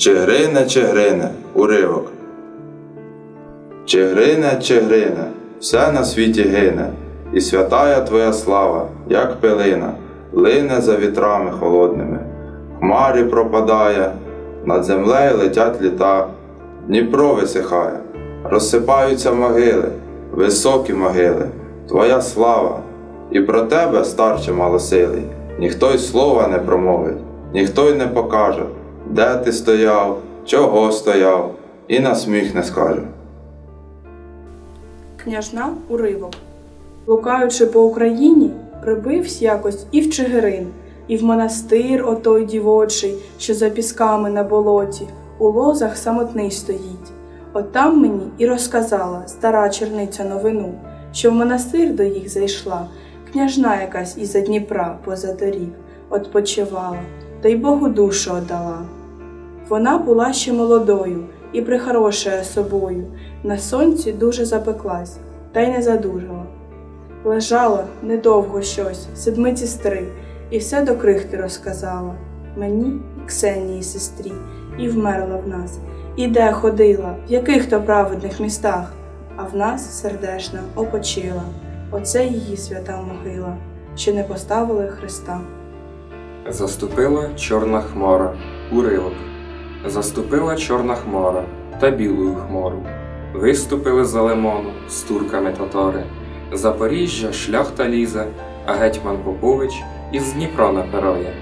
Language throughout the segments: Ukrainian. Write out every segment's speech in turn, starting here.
Чигрине, чигрине, уривок. Чигрине, чигрине, все на світі гине, і святая твоя слава, як пилина, лине за вітрами холодними. Хмарі пропадає, над землею летять літа, Дніпро висихає, розсипаються могили, високі могили, твоя слава, і про тебе, старче малосилий, ніхто й слова не промовить, ніхто й не покаже, де ти стояв, чого стояв, і на сміх не скаже. Княжна уривок. Блукаючи по Україні, прибивсь якось і в Чигирин, і в монастир отой дівочий, що за пісками на болоті, у лозах самотний стоїть. От там мені і розказала стара черниця новину, що в монастир до їх зайшла, княжна якась із-за Дніпра поза доріг, отпочивала, та й Богу душу отдала. Вона була ще молодою і прихорошая собою, на сонці дуже запеклась, та й не задужала. Лежала недовго щось, седмиці стри, і все до крихти розказала мені і Ксенії сестрі, і вмерла в нас, і де ходила, в яких то праведних містах, а в нас сердешна опочила. Оце її свята могила, що не поставили Христа. Заступила чорна хмара, уривок. Заступила чорна хмара та білую хмару. Виступили за лимону з турками татари. Запоріжжя шляхта лізе, а гетьман Попович із Дніпра напирає.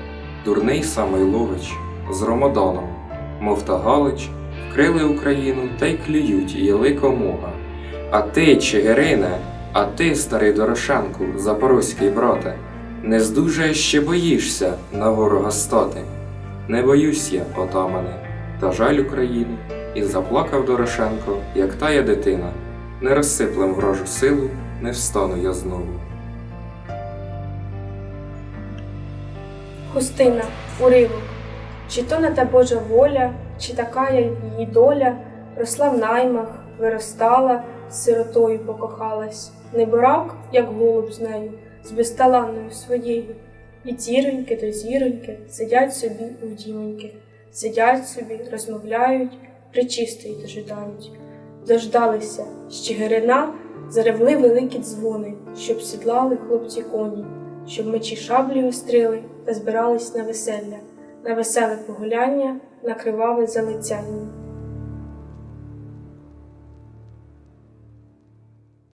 Дурний Самойлович з Ромоданом, мов та Галич, вкрили Україну та й клюють їли комуга. А ти, Чигирине, а ти, старий Дорошенку, запорозький брате, не здужає ще боїшся на ворога стати. Не боюсь я, отамане, та жаль Україну, і заплакав Дорошенко, як тая дитина. Не розсиплем вражу силу, не встану я знову. Хустина, уривок. Чи то не та Божа воля, чи така її доля, росла в наймах, виростала, сиротою покохалась, не бурак, як голуб з нею, з безталанною своєю. І зіроньки до зіроньки сидять собі у дімоньки, сидять собі, розмовляють, причистої дожидають. Дождалися з Чигирина, заревли великі дзвони, щоб сідлали хлопці коні, щоб мечі шаблі острили та збирались на веселля, на веселе погуляння, на криваве залицяння.